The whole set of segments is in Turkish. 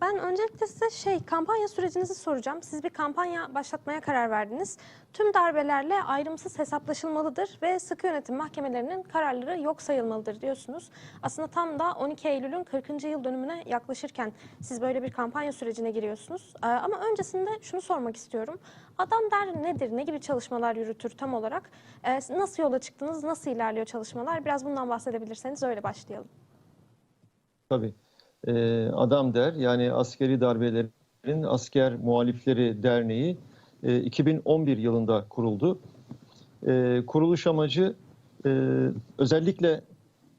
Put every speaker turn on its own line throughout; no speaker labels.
Ben öncelikle size şey kampanya sürecinizi soracağım. Siz bir kampanya başlatmaya karar verdiniz. Tüm darbelerle ayrımsız hesaplaşılmalıdır ve sıkı yönetim mahkemelerinin kararları yok sayılmalıdır diyorsunuz. Aslında tam da 12 Eylül'ün 40. yıl dönümüne yaklaşırken siz böyle bir kampanya sürecine giriyorsunuz. Ee, Ama öncesinde şunu sormak istiyorum. Adam der nedir? Ne gibi çalışmalar yürütür tam olarak? Ee, Nasıl yola çıktınız? Nasıl ilerliyor çalışmalar? Biraz bundan bahsedebilirseniz öyle başlayalım.
Tabii. Ee, Adam Der yani askeri darbelerin asker muhalifleri derneği e, 2011 yılında kuruldu. Ee, kuruluş amacı e, özellikle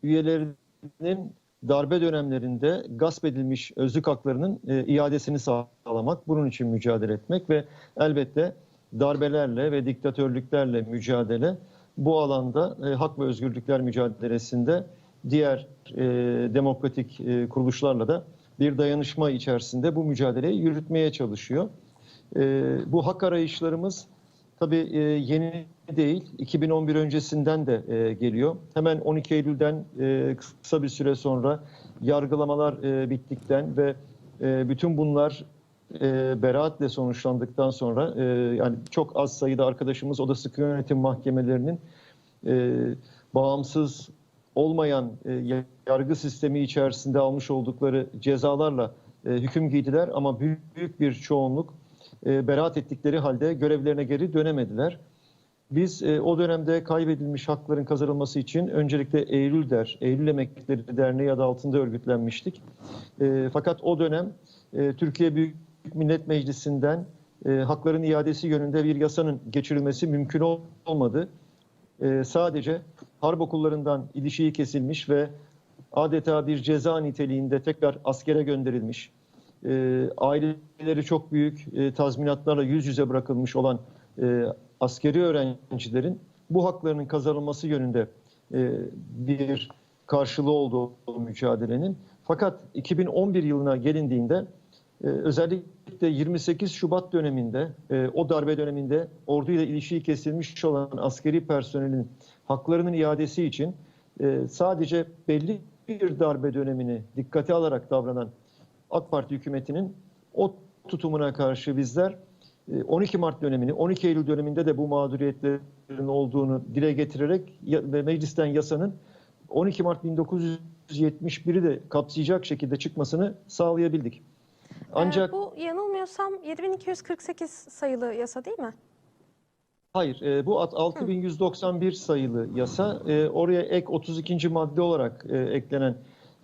üyelerinin darbe dönemlerinde gasp edilmiş özlük haklarının e, iadesini sağlamak, bunun için mücadele etmek ve elbette darbelerle ve diktatörlüklerle mücadele bu alanda e, hak ve özgürlükler mücadelesinde diğer e, demokratik e, kuruluşlarla da bir dayanışma içerisinde bu mücadeleyi yürütmeye çalışıyor. E, bu hak arayışlarımız tabii e, yeni değil, 2011 öncesinden de e, geliyor. Hemen 12 Eylül'den e, kısa bir süre sonra yargılamalar e, bittikten ve e, bütün bunlar e, beraatle sonuçlandıktan sonra e, yani çok az sayıda arkadaşımız o da sıkı yönetim mahkemelerinin e, bağımsız olmayan e, yargı sistemi içerisinde almış oldukları cezalarla e, hüküm giydiler ama büyük, büyük bir çoğunluk e, beraat ettikleri halde görevlerine geri dönemediler. Biz e, o dönemde kaybedilmiş hakların kazanılması için öncelikle Eylül Der, Eylül Emeklileri Derneği adı altında örgütlenmiştik. E, fakat o dönem e, Türkiye Büyük Millet Meclisi'nden e, hakların iadesi yönünde bir yasanın geçirilmesi mümkün ol- olmadı. E, sadece harp okullarından ilişiği kesilmiş ve adeta bir ceza niteliğinde tekrar askere gönderilmiş, e, aileleri çok büyük e, tazminatlarla yüz yüze bırakılmış olan e, askeri öğrencilerin bu haklarının kazanılması yönünde e, bir karşılığı olduğu mücadelenin. Fakat 2011 yılına gelindiğinde e, özellikle 28 Şubat döneminde, e, o darbe döneminde orduyla ilişiği kesilmiş olan askeri personelin haklarının iadesi için e, sadece belli bir darbe dönemini dikkate alarak davranan AK Parti hükümetinin o tutumuna karşı bizler e, 12 Mart dönemini, 12 Eylül döneminde de bu mağduriyetlerin olduğunu dile getirerek ve meclisten yasanın 12 Mart 1971'i de kapsayacak şekilde çıkmasını sağlayabildik. Ancak
Ee, bu yanılmıyorsam 7248 sayılı yasa değil mi?
Hayır, e, bu at- 6191 sayılı yasa e, oraya ek 32. madde olarak e, eklenen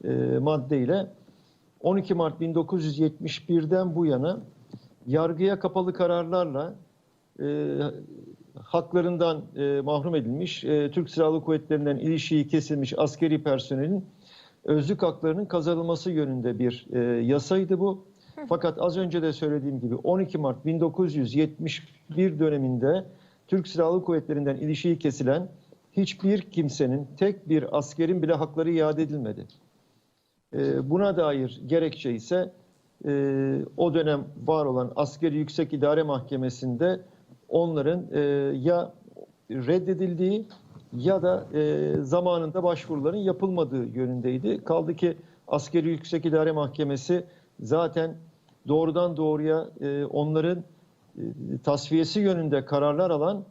e, maddeyle 12 Mart 1971'den bu yana yargıya kapalı kararlarla e, haklarından e, mahrum edilmiş, e, Türk Silahlı Kuvvetleri'nden ilişiği kesilmiş askeri personelin özlük haklarının kazanılması yönünde bir e, yasaydı bu. Fakat az önce de söylediğim gibi 12 Mart 1971 döneminde Türk Silahlı Kuvvetleri'nden ilişiği kesilen hiçbir kimsenin, tek bir askerin bile hakları iade edilmedi. Ee, Buna dair gerekçe ise e, o dönem var olan Askeri Yüksek İdare Mahkemesi'nde onların e, ya reddedildiği ya da e, zamanında başvuruların yapılmadığı yönündeydi. Kaldı ki Askeri Yüksek İdare Mahkemesi zaten doğrudan doğruya e, onların e, tasfiyesi yönünde kararlar alan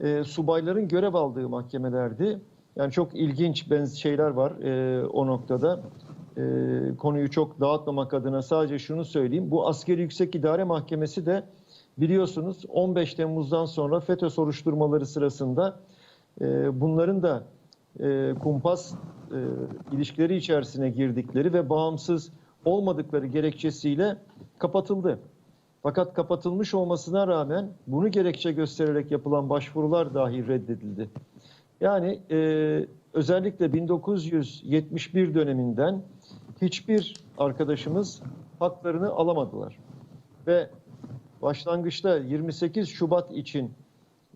e, subayların görev aldığı mahkemelerdi. Yani çok ilginç şeyler var e, o noktada. E, konuyu çok dağıtmamak adına sadece şunu söyleyeyim. Bu Askeri Yüksek İdare Mahkemesi de biliyorsunuz 15 Temmuz'dan sonra FETÖ soruşturmaları sırasında e, bunların da e, kumpas e, ilişkileri içerisine girdikleri ve bağımsız olmadıkları gerekçesiyle kapatıldı. Fakat kapatılmış olmasına rağmen bunu gerekçe göstererek yapılan başvurular dahi reddedildi. Yani e, özellikle 1971 döneminden hiçbir arkadaşımız haklarını alamadılar. Ve başlangıçta 28 Şubat için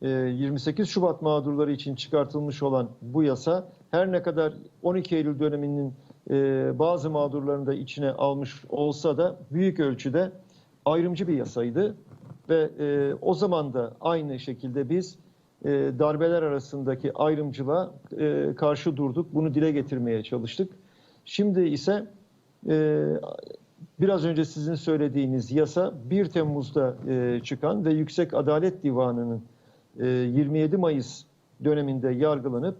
e, 28 Şubat mağdurları için çıkartılmış olan bu yasa her ne kadar 12 Eylül döneminin e, bazı mağdurlarını da içine almış olsa da büyük ölçüde ayrımcı bir yasaydı ve e, o zaman da aynı şekilde biz e, darbeler arasındaki ayrımcılığa e, karşı durduk. Bunu dile getirmeye çalıştık. Şimdi ise e, biraz önce sizin söylediğiniz yasa 1 Temmuz'da e, çıkan ve Yüksek Adalet Divanı'nın e, 27 Mayıs döneminde yargılanıp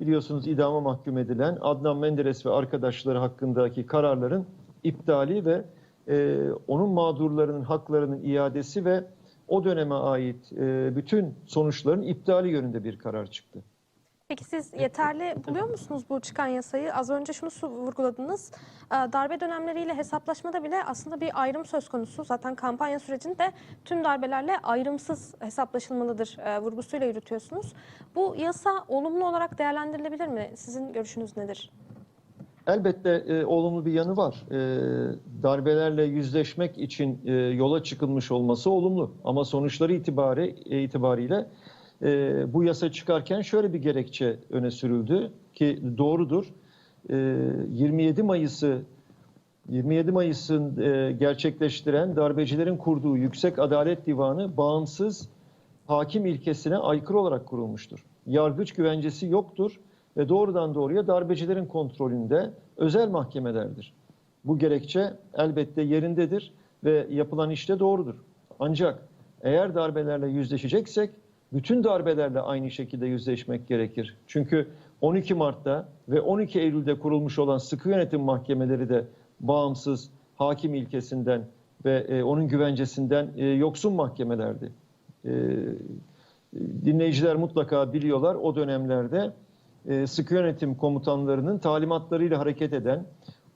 biliyorsunuz idama mahkum edilen Adnan Menderes ve arkadaşları hakkındaki kararların iptali ve e, onun mağdurlarının haklarının iadesi ve o döneme ait e, bütün sonuçların iptali yönünde bir karar çıktı.
Peki siz yeterli buluyor musunuz bu çıkan yasayı? Az önce şunu vurguladınız. Ee, Darbe dönemleriyle hesaplaşmada bile aslında bir ayrım söz konusu. Zaten kampanya sürecinde tüm darbelerle ayrımsız hesaplaşılmalıdır e, vurgusuyla yürütüyorsunuz. Bu yasa olumlu olarak değerlendirilebilir mi? Sizin görüşünüz nedir?
Elbette e, olumlu bir yanı var. E, darbelerle yüzleşmek için e, yola çıkılmış olması olumlu. Ama sonuçları itibari, e, itibariyle e, bu yasa çıkarken şöyle bir gerekçe öne sürüldü ki doğrudur. E, 27 Mayıs'ı 27 Mayıs'ın e, gerçekleştiren darbecilerin kurduğu Yüksek Adalet Divanı bağımsız hakim ilkesine aykırı olarak kurulmuştur. Yargıç güvencesi yoktur ve doğrudan doğruya darbecilerin kontrolünde özel mahkemelerdir. Bu gerekçe elbette yerindedir ve yapılan işte doğrudur. Ancak eğer darbelerle yüzleşeceksek bütün darbelerle aynı şekilde yüzleşmek gerekir. Çünkü 12 Mart'ta ve 12 Eylül'de kurulmuş olan sıkı yönetim mahkemeleri de bağımsız hakim ilkesinden ve e, onun güvencesinden e, yoksun mahkemelerdi. E, dinleyiciler mutlaka biliyorlar o dönemlerde e, sıkı yönetim komutanlarının talimatlarıyla hareket eden,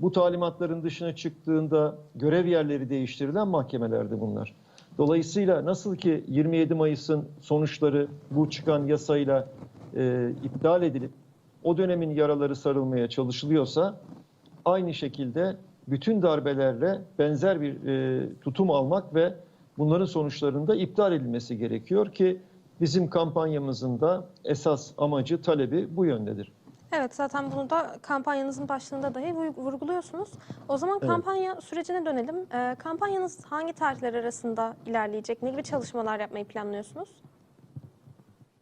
bu talimatların dışına çıktığında görev yerleri değiştirilen mahkemelerdi bunlar. Dolayısıyla nasıl ki 27 Mayıs'ın sonuçları bu çıkan yasayla e, iptal edilip o dönemin yaraları sarılmaya çalışılıyorsa aynı şekilde bütün darbelerle benzer bir e, tutum almak ve bunların sonuçlarında iptal edilmesi gerekiyor ki bizim kampanyamızın da esas amacı talebi bu yöndedir.
Evet zaten bunu da kampanyanızın başlığında dahi vur- vurguluyorsunuz. O zaman
Evet.
kampanya sürecine dönelim. Ee, kampanyanız hangi tarihler arasında ilerleyecek? Ne gibi çalışmalar yapmayı planlıyorsunuz?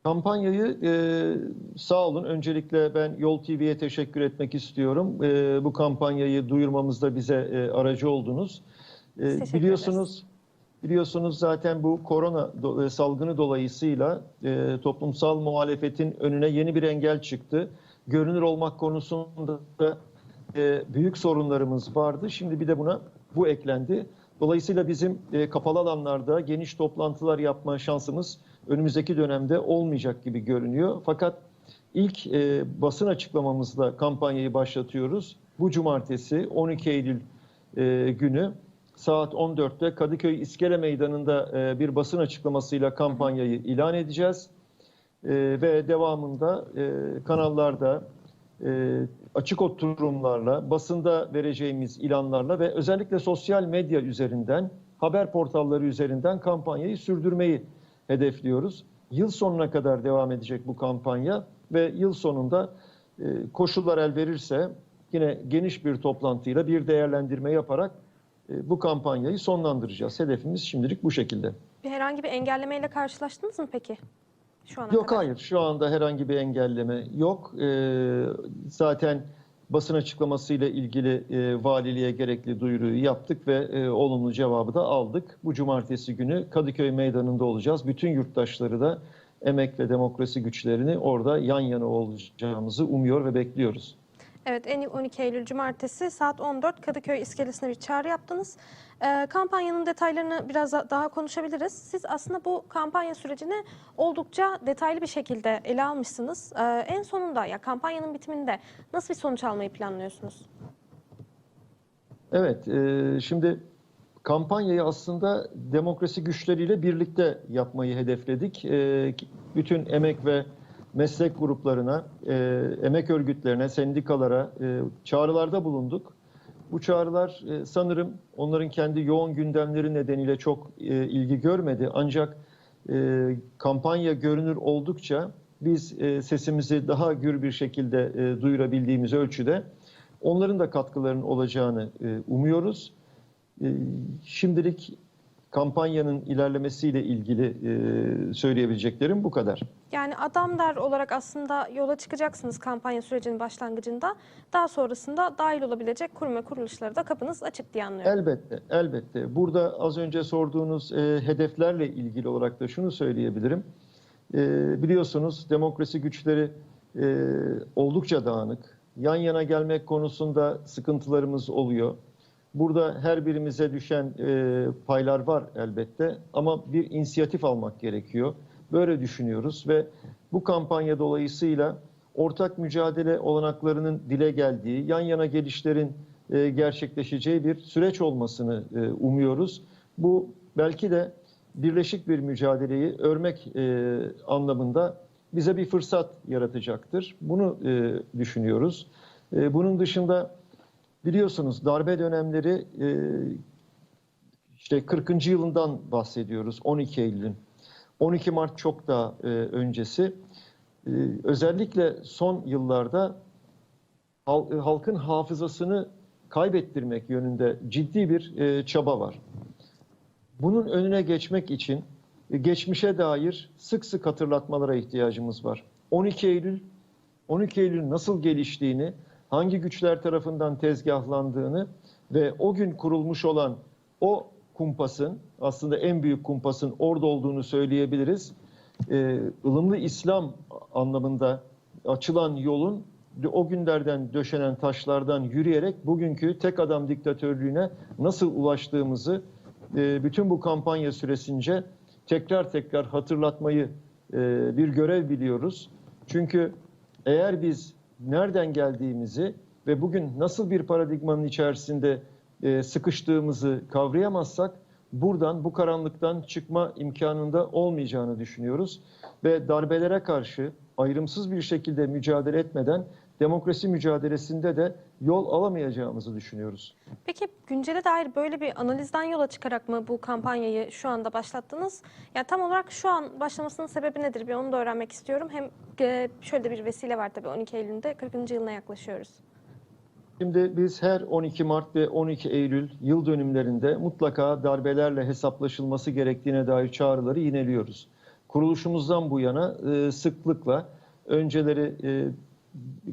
Kampanyayı e, sağ olun. Öncelikle ben Yol TV'ye teşekkür etmek istiyorum. E, bu kampanyayı duyurmamızda bize e, aracı oldunuz. E,
Biz teşekkür
biliyorsunuz biliyorsunuz zaten bu korona e, salgını dolayısıyla e, toplumsal muhalefetin önüne yeni bir engel çıktı. Görünür olmak konusunda da e, büyük sorunlarımız vardı. Şimdi bir de buna bu eklendi. Dolayısıyla bizim e, kapalı alanlarda geniş toplantılar yapma şansımız önümüzdeki dönemde olmayacak gibi görünüyor. Fakat ilk e, basın açıklamamızla kampanyayı başlatıyoruz. Bu cumartesi 12 Eylül e, günü saat 14'te Kadıköy İskele Meydanı'nda e, bir basın açıklamasıyla kampanyayı ilan edeceğiz. E, ve devamında e, kanallarda e, açık oturumlarla, basında vereceğimiz ilanlarla ve özellikle sosyal medya üzerinden, haber portalları üzerinden kampanyayı sürdürmeyi hedefliyoruz. Yıl sonuna kadar devam edecek bu kampanya ve yıl sonunda e, koşullar el verirse yine geniş bir toplantıyla bir değerlendirme yaparak e, bu kampanyayı sonlandıracağız. Hedefimiz şimdilik bu şekilde.
Herhangi bir engellemeyle karşılaştınız mı peki? Şu ana
Yok
kadar.
hayır şu anda herhangi bir engelleme yok. Ee, zaten basın açıklamasıyla ilgili e, valiliğe gerekli duyuruyu yaptık ve e, olumlu cevabı da aldık. Bu cumartesi günü Kadıköy Meydanı'nda olacağız. Bütün yurttaşları da emek ve demokrasi güçlerini orada yan yana olacağımızı umuyor ve bekliyoruz.
Evet, en 12 Eylül Cumartesi saat 14 Kadıköy iskelesine bir çağrı yaptınız. Ee, kampanyanın detaylarını biraz da- daha konuşabiliriz. Siz aslında bu kampanya sürecini oldukça detaylı bir şekilde ele almışsınız. Ee, en sonunda ya kampanyanın bitiminde nasıl bir sonuç almayı planlıyorsunuz?
Evet, e, şimdi kampanyayı aslında demokrasi güçleriyle birlikte yapmayı hedefledik. E, bütün emek ve meslek gruplarına, e, emek örgütlerine, sendikalara e, çağrılarda bulunduk. Bu çağrılar e, sanırım onların kendi yoğun gündemleri nedeniyle çok e, ilgi görmedi. Ancak e, kampanya görünür oldukça biz e, sesimizi daha gür bir şekilde e, duyurabildiğimiz ölçüde onların da katkılarının olacağını e, umuyoruz. E, şimdilik kampanyanın ilerlemesiyle ilgili e, söyleyebileceklerim bu kadar.
Yani adam der olarak aslında yola çıkacaksınız kampanya sürecinin başlangıcında. Daha sonrasında dahil olabilecek kurum ve kuruluşlara da kapınız açık diye anlıyorum.
Elbette, elbette. Burada az önce sorduğunuz e, hedeflerle ilgili olarak da şunu söyleyebilirim. E, biliyorsunuz demokrasi güçleri e, oldukça dağınık. Yan yana gelmek konusunda sıkıntılarımız oluyor. Burada her birimize düşen e, paylar var elbette ama bir inisiyatif almak gerekiyor. Böyle düşünüyoruz ve bu kampanya dolayısıyla ortak mücadele olanaklarının dile geldiği, yan yana gelişlerin e, gerçekleşeceği bir süreç olmasını e, umuyoruz. Bu belki de birleşik bir mücadeleyi örmek e, anlamında bize bir fırsat yaratacaktır. Bunu düşünüyoruz. Bunun dışında biliyorsunuz darbe dönemleri işte 40. yılından bahsediyoruz 12 Eylül'ün. 12 Mart çok daha e, öncesi. E, özellikle son yıllarda e, halkın hafızasını kaybettirmek yönünde ciddi bir e, çaba var. Bunun önüne geçmek için e, geçmişe dair sık sık hatırlatmalara ihtiyacımız var. 12 Eylül 12 Eylül nasıl geliştiğini, hangi güçler tarafından tezgahlandığını ve o gün kurulmuş olan o kumpasın, aslında en büyük kumpasın orada olduğunu söyleyebiliriz. Ee, ılımlı İslam anlamında açılan yolun o günlerden döşenen taşlardan yürüyerek bugünkü tek adam diktatörlüğüne nasıl ulaştığımızı e, bütün bu kampanya süresince tekrar tekrar hatırlatmayı e, bir görev biliyoruz. Çünkü eğer biz nereden geldiğimizi ve bugün nasıl bir paradigmanın içerisinde e, sıkıştığımızı kavrayamazsak buradan bu karanlıktan çıkma imkanında olmayacağını düşünüyoruz ve darbelere karşı ayrımsız bir şekilde mücadele etmeden demokrasi mücadelesinde de yol alamayacağımızı düşünüyoruz.
Peki güncele dair böyle bir analizden yola çıkarak mı bu kampanyayı şu anda başlattınız? Yani tam olarak şu an başlamasının sebebi nedir? Bir onu da öğrenmek istiyorum. Hem e, şöyle bir vesile var tabii 12 Eylül'de 40. yılına yaklaşıyoruz.
Şimdi biz her 12 Mart ve 12 Eylül yıl dönümlerinde mutlaka darbelerle hesaplaşılması gerektiğine dair çağrıları yineliyoruz. Kuruluşumuzdan bu yana e, sıklıkla önceleri e,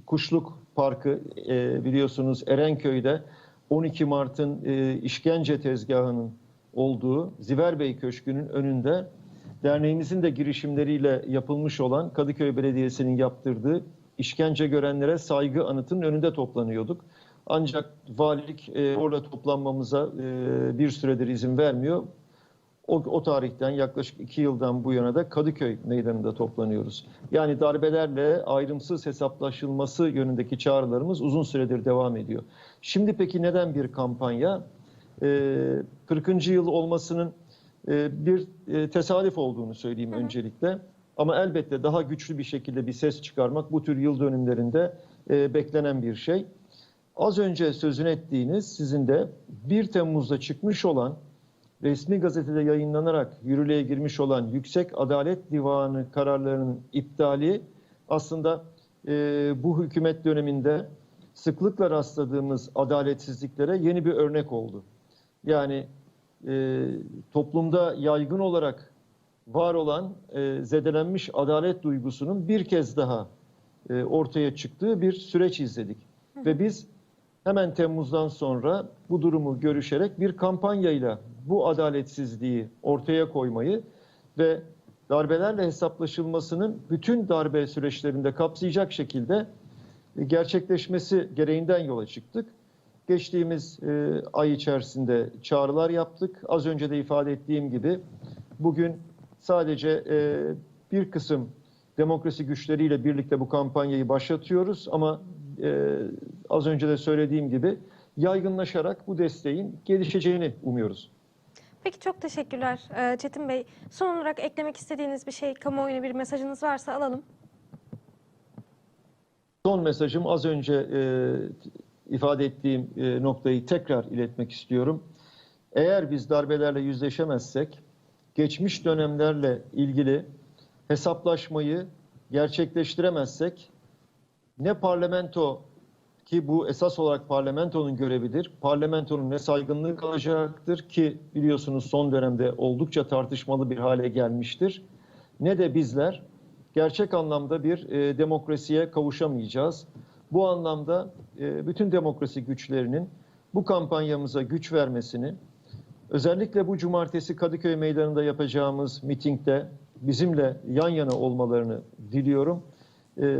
Kuşluk Parkı e, biliyorsunuz Erenköy'de 12 Mart'ın işkence tezgahının olduğu Ziverbey Köşkü'nün önünde derneğimizin de girişimleriyle yapılmış olan Kadıköy Belediyesi'nin yaptırdığı işkence görenlere saygı anıtının önünde toplanıyorduk. Ancak valilik e, orada toplanmamıza e, bir süredir izin vermiyor. O, o tarihten yaklaşık iki yıldan bu yana da Kadıköy meydanında toplanıyoruz. Yani darbelerle ayrımsız hesaplaşılması yönündeki çağrılarımız uzun süredir devam ediyor. Şimdi peki neden bir kampanya? Ee, 40. yıl olmasının e, bir e, tesadüf olduğunu söyleyeyim öncelikle. Ama elbette daha güçlü bir şekilde bir ses çıkarmak bu tür yıl dönümlerinde e, beklenen bir şey. Az önce sözünü ettiğiniz sizin de 1 Temmuz'da çıkmış olan resmi gazetede yayınlanarak yürürlüğe girmiş olan Yüksek Adalet Divanı kararlarının iptali aslında e, bu hükümet döneminde sıklıkla rastladığımız adaletsizliklere yeni bir örnek oldu. Yani e, toplumda yaygın olarak var olan e, zedelenmiş adalet duygusunun bir kez daha e, ortaya çıktığı bir süreç izledik. Ve biz hemen Temmuz'dan sonra bu durumu görüşerek bir kampanyayla bu adaletsizliği ortaya koymayı ve darbelerle hesaplaşılmasının bütün darbe süreçlerinde kapsayacak şekilde gerçekleşmesi gereğinden yola çıktık. Geçtiğimiz e, ay içerisinde çağrılar yaptık. Az önce de ifade ettiğim gibi bugün sadece e, bir kısım demokrasi güçleriyle birlikte bu kampanyayı başlatıyoruz ama e, az önce de söylediğim gibi yaygınlaşarak bu desteğin gelişeceğini umuyoruz.
Peki çok teşekkürler Ee, Çetin Bey. Son olarak eklemek istediğiniz bir şey, kamuoyuna bir mesajınız varsa alalım.
Son mesajım az önce e, ifade ettiğim e, noktayı tekrar iletmek istiyorum. Eğer biz darbelerle yüzleşemezsek, geçmiş dönemlerle ilgili hesaplaşmayı gerçekleştiremezsek, ne parlamento ki bu esas olarak parlamentonun görevidir. Parlamentonun ne saygınlığı kalacaktır ki biliyorsunuz son dönemde oldukça tartışmalı bir hale gelmiştir. Ne de bizler gerçek anlamda bir e, demokrasiye kavuşamayacağız. Bu anlamda e, bütün demokrasi güçlerinin bu kampanyamıza güç vermesini, özellikle bu cumartesi Kadıköy Meydanı'nda yapacağımız mitingde bizimle yan yana olmalarını diliyorum. E,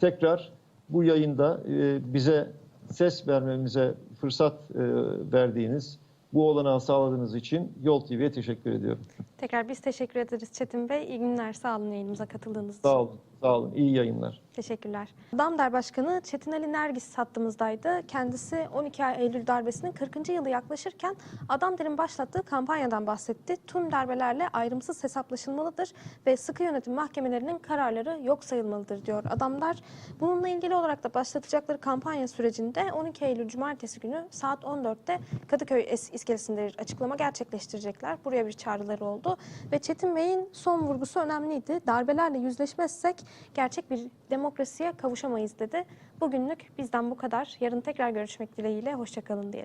tekrar bu yayında e, bize ses vermemize fırsat e, verdiğiniz, bu olanağı sağladığınız için Yol TV'ye teşekkür ediyorum.
Tekrar biz teşekkür ederiz Çetin Bey. İyi günler, sağ olun yayınımıza katıldığınız için.
Sağ olun, sağ olun. İyi yayınlar.
Teşekkürler. Damder Başkanı Çetin Ali Nergis hattımızdaydı. Kendisi 12 Eylül darbesinin 40. yılı yaklaşırken Adamder'in başlattığı kampanyadan bahsetti. Tüm darbelerle ayrımsız hesaplaşılmalıdır ve sıkı yönetim mahkemelerinin kararları yok sayılmalıdır diyor Adamder. Bununla ilgili olarak da başlatacakları kampanya sürecinde 12 Eylül Cumartesi günü saat 14'te Kadıköy Es- iskelesinde bir açıklama gerçekleştirecekler. Buraya bir çağrıları oldu ve Çetin Bey'in son vurgusu önemliydi. Darbelerle yüzleşmezsek gerçek bir demokrasiye kavuşamayız dedi. Bugünlük bizden bu kadar. Yarın tekrar görüşmek dileğiyle. Hoşçakalın diyelim.